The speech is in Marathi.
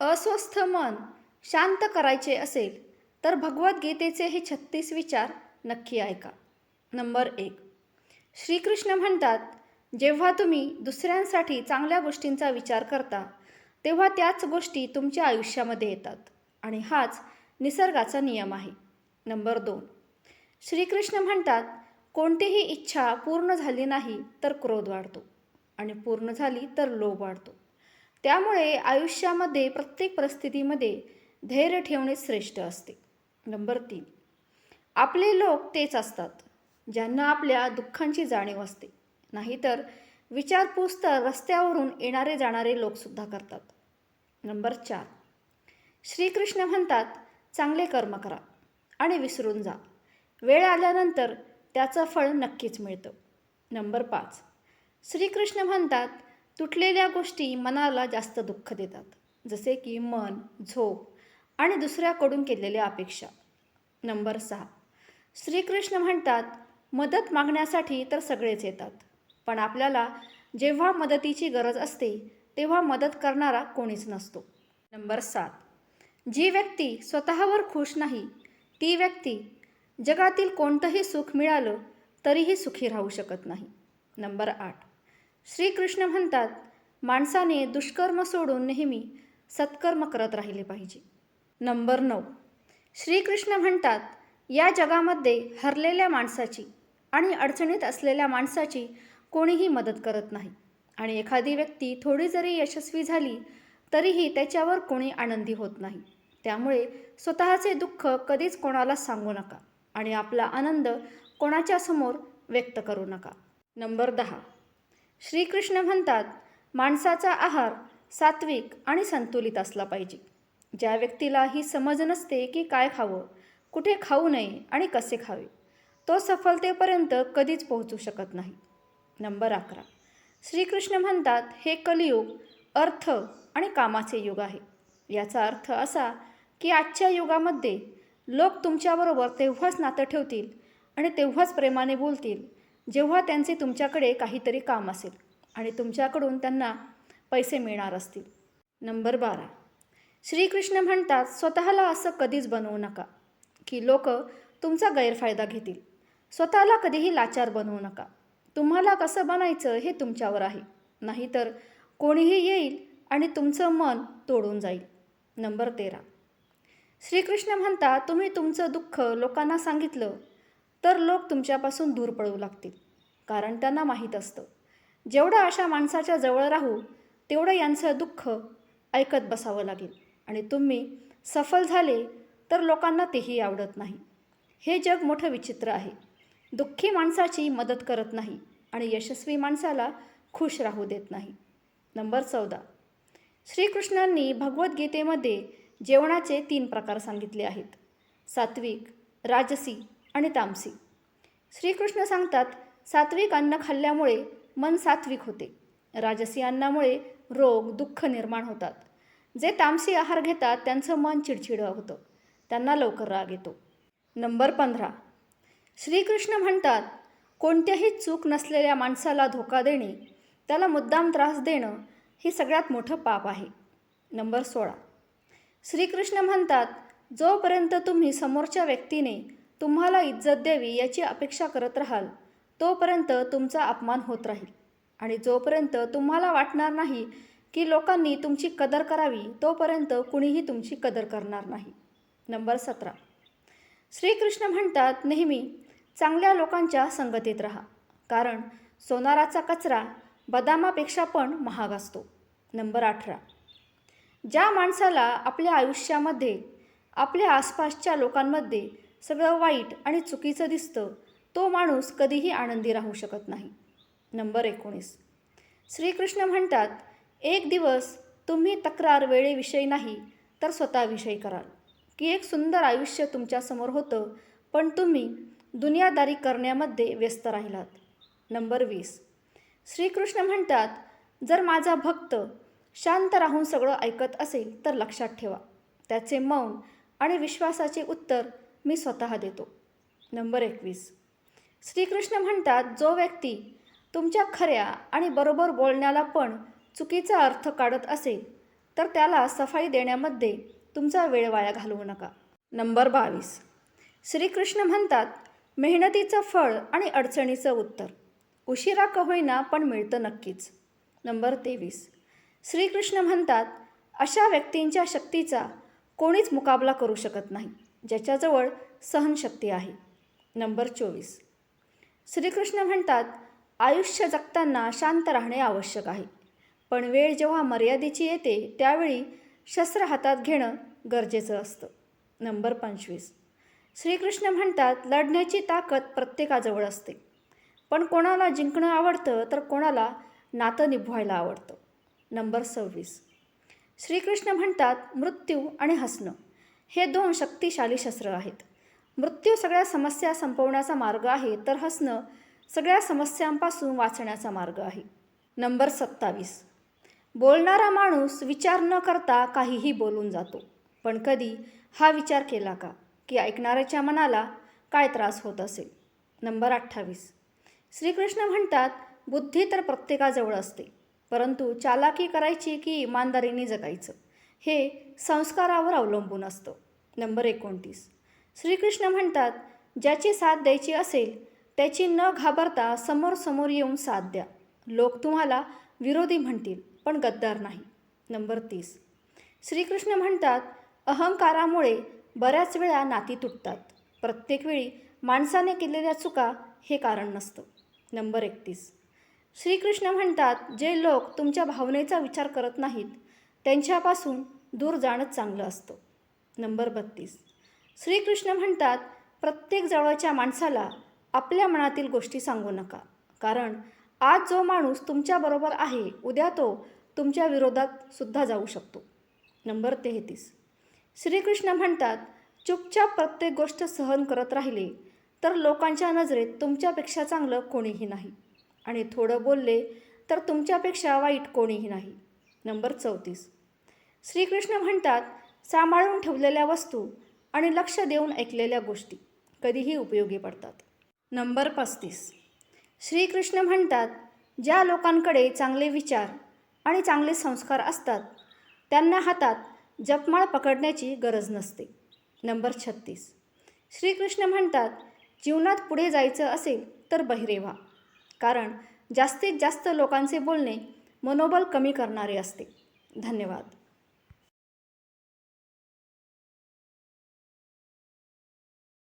अस्वस्थ मन शांत करायचे असेल तर भगवद्गीतेचे हे छत्तीस विचार नक्की ऐका. नंबर एक. श्रीकृष्ण म्हणतात जेव्हा तुम्ही दुसऱ्यांसाठी चांगल्या गोष्टींचा विचार करता तेव्हा त्याच गोष्टी तुमच्या आयुष्यामध्ये येतात. आणि हाच निसर्गाचा नियम आहे. नंबर दोन. श्रीकृष्ण म्हणतात कोणतीही इच्छा पूर्ण झाली नाही तर क्रोध वाढतो. आणि पूर्ण झाली तर लोभ वाढतो. त्यामुळे आयुष्यामध्ये प्रत्येक परिस्थितीमध्ये धैर्य ठेवणे श्रेष्ठ असते. नंबर तीन आपले लोक तेच असतात ज्यांना आपल्या दुःखांची जाणीव असते. नाहीतर विचारपूस तर रस्त्यावरून येणारे जाणारे लोकसुद्धा करतात. नंबर चार श्रीकृष्ण म्हणतात चांगले कर्म करा आणि विसरून जा. वेळ आल्यानंतर त्याचं फळ नक्कीच मिळतं. नंबर पाच श्रीकृष्ण म्हणतात तुटलेल्या गोष्टी मनाला जास्त दुःख देतात जसे की मन झोप आणि दुसऱ्याकडून केलेल्या अपेक्षा. नंबर सहा. श्रीकृष्ण म्हणतात मदत मागण्यासाठी तर सगळेच येतात पण आपल्याला जेव्हा मदतीची गरज असते तेव्हा मदत करणारा कोणीच नसतो. नंबर सात. जी व्यक्ती स्वतःवर खुश नाही ती व्यक्ती जगातील कोणतंही सुख मिळालं तरीही सुखी राहू शकत नाही. नंबर आठ. श्रीकृष्ण म्हणतात माणसाने दुष्कर्म सोडून नेहमी सत्कर्म करत राहिले पाहिजे. नंबर नऊ. श्रीकृष्ण म्हणतात या जगामध्ये हरलेल्या माणसाची आणि अडचणीत असलेल्या माणसाची कोणीही मदत करत नाही. आणि एखादी व्यक्ती थोडी जरी यशस्वी झाली तरीही त्याच्यावर कोणी आनंदी होत नाही. त्यामुळे स्वतःचे दुःख कधीच कोणाला सांगू नका आणि आपला आनंद कोणाच्या समोर व्यक्त करू नका. नंबर दहा. श्रीकृष्ण म्हणतात माणसाचा आहार सात्विक आणि संतुलित असला पाहिजे. ज्या व्यक्तीला ही समज नसते की काय खावं कुठे खाऊ नये आणि कसे खावे तो सफलतेपर्यंत कधीच पोहोचू शकत नाही. नंबर अकरा. श्रीकृष्ण म्हणतात हे कलियुग अर्थ आणि कामाचे युग आहे. याचा अर्थ असा की आजच्या युगामध्ये लोक तुमच्याबरोबर तेव्हाच नातं ठेवतील आणि तेव्हाच प्रेमाने बोलतील जेव्हा त्यांचे तुमच्याकडे काहीतरी काम असेल आणि तुमच्याकडून त्यांना पैसे मिळणार असतील. नंबर बारा. श्रीकृष्ण म्हणतात स्वतःला असं कधीच बनवू नका की लोक तुमचा गैरफायदा घेतील. स्वतःला कधीही लाचार बनवू नका. तुम्हाला कसं बनायचं हे तुमच्यावर आहे. नाहीतर कोणीही येईल आणि तुमचं मन तोडून जाईल. नंबर तेरा. श्रीकृष्ण म्हणता तुम्ही तुमचं दुःख लोकांना सांगितलं तर लोक तुमच्यापासून दूर पळू लागतील कारण त्यांना माहीत असतं. जेवढं अशा माणसाच्या जवळ राहू तेवढं यांचं दुःख ऐकत बसावं लागेल. आणि तुम्ही सफल झाले तर लोकांना तेही आवडत नाही. हे जग मोठं विचित्र आहे. दुःखी माणसाची मदत करत नाही आणि यशस्वी माणसाला खुश राहू देत नाही. नंबर चौदा. श्रीकृष्णांनी भगवद्गीतेमध्ये जेवणाचे तीन प्रकार सांगितले आहेत. सात्विक राजसी आणि तामसी. श्रीकृष्ण सांगतात सात्विक अन्न खाल्ल्यामुळे मन सात्विक होते. राजसी अन्नामुळे रोग दुःख निर्माण होतात. जे तामसी आहार घेतात त्यांचं मन चिडचिडं होतं. त्यांना लवकर राग येतो. नंबर पंधरा. श्रीकृष्ण म्हणतात कोणत्याही चूक नसलेल्या माणसाला धोका देणे त्याला मुद्दाम त्रास देणं हे सगळ्यात मोठं पाप आहे. नंबर सोळा. श्रीकृष्ण म्हणतात जोपर्यंत तुम्ही समोरच्या व्यक्तीने तुम्हाला इज्जत द्यावी याची अपेक्षा करत राहाल तोपर्यंत तुमचा अपमान होत राहील. आणि जोपर्यंत तुम्हाला वाटणार नाही की लोकांनी तुमची कदर करावी तोपर्यंत कुणीही तुमची कदर करणार नाही. नंबर सतरा. श्रीकृष्ण म्हणतात नेहमी चांगल्या लोकांच्या संगतीत राहा. कारण सोनाराचा कचरा बदामापेक्षा पण महाग असतो. नंबर अठरा. ज्या माणसाला आपल्या आयुष्यामध्ये आपल्या आसपासच्या लोकांमध्ये सगळं वाईट आणि चुकीचं दिसतं तो माणूस कधीही आनंदी राहू शकत नाही. नंबर एकोणीस. श्रीकृष्ण म्हणतात एक दिवस तुम्ही तक्रार वेळेविषयी नाही तर स्वतःविषयी कराल. की एक सुंदर आयुष्य तुमच्यासमोर होतं पण तुम्ही दुनियादारी करण्यामध्ये व्यस्त राहिलात. नंबर वीस. श्रीकृष्ण म्हणतात जर माझा भक्त शांत राहून सगळं ऐकत असेल तर लक्षात ठेवा. त्याचे मौन आणि विश्वासाचे उत्तर मी स्वतः देतो. नंबर एकवीस. श्रीकृष्ण म्हणतात जो व्यक्ती तुमच्या खऱ्या आणि बरोबर बोलण्याला पण चुकीचा अर्थ काढत असेल तर त्याला सफाई देण्यामध्ये तुमचा वेळ वाया घालवू नका. नंबर बावीस. श्रीकृष्ण म्हणतात मेहनतीचं फळ आणि अडचणीचं उत्तर. उशिरा का होईना पण मिळतं नक्कीच. नंबर तेवीस. श्रीकृष्ण म्हणतात अशा व्यक्तींच्या शक्तीचा कोणीच मुकाबला करू शकत नाही. ज्याच्याजवळ सहनशक्ती आहे. नंबर चोवीस. श्रीकृष्ण म्हणतात आयुष्य जगताना शांत राहणे आवश्यक आहे. पण वेळ जेव्हा मर्यादेची येते त्यावेळी शस्त्र हातात घेणं गरजेचं असतं. नंबर पंचवीस. श्रीकृष्ण म्हणतात लढण्याची ताकद प्रत्येकाजवळ असते. पण कोणाला जिंकणं आवडतं तर कोणाला नातं निभवायला आवडतं. नंबर सव्वीस. श्रीकृष्ण म्हणतात मृत्यू आणि हसणं. हे दोन शक्तिशाली शस्त्र आहेत. मृत्यू सगळ्या समस्या संपवण्याचा मार्ग आहे तर हसणं सगळ्या समस्यांपासून वाचण्याचा मार्ग आहे. नंबर सत्तावीस. बोलणारा माणूस विचार न करता काहीही बोलून जातो. पण कधी हा विचार केला का? की ऐकणाऱ्याच्या मनाला काय त्रास होत असेल? नंबर अठ्ठावीस. श्रीकृष्ण म्हणतात बुद्धी तर प्रत्येकाजवळ असते. परंतु चालाकी करायची की इमानदारीने जगायचं? हे संस्कारावर अवलंबून असतं. नंबर एकोणतीस. श्रीकृष्ण म्हणतात ज्याची साथ द्यायची असेल त्याची न घाबरता समोर समोर येऊन साथ द्या. लोक तुम्हाला विरोधी म्हणतील पण गद्दार नाही. नंबर तीस. श्रीकृष्ण म्हणतात अहंकारामुळे बऱ्याच वेळा नाती तुटतात. प्रत्येक वेळी माणसाने केलेल्या चुका हे कारण नसतं. नंबर एकतीस. श्रीकृष्ण म्हणतात जे लोक तुमच्या भावनेचा विचार करत नाहीत त्यांच्यापासून दूर जाणंच चांगलं असतं. नंबर बत्तीस. श्रीकृष्ण म्हणतात प्रत्येक जवळच्या माणसाला आपल्या मनातील गोष्टी सांगू नका. कारण आज जो माणूस तुमच्याबरोबर आहे उद्या तो तुमच्या विरोधात सुद्धा जाऊ शकतो. नंबर तेहतीस. श्रीकृष्ण म्हणतात चुपचाप प्रत्येक गोष्ट सहन करत राहिले तर लोकांच्या नजरेत तुमच्यापेक्षा चांगलं कोणीही नाही. आणि थोडं बोलले तर तुमच्यापेक्षा वाईट कोणीही नाही. नंबर चौतीस. श्रीकृष्ण म्हणतात सांभाळून ठेवलेल्या वस्तू आणि लक्ष देऊन ऐकलेल्या गोष्टी कधीही उपयोगी पडतात. नंबर पस्तीस. श्रीकृष्ण म्हणतात ज्या लोकांकडे चांगले विचार आणि चांगले संस्कार असतात त्यांना हातात जपमाळ पकडण्याची गरज नसते. नंबर छत्तीस. श्रीकृष्ण म्हणतात जीवनात पुढे जायचं असेल तर बहिरे व्हा कारण जास्तीत जास्त लोकांचे बोलणे मनोबल कमी करणारे असते. धन्यवाद.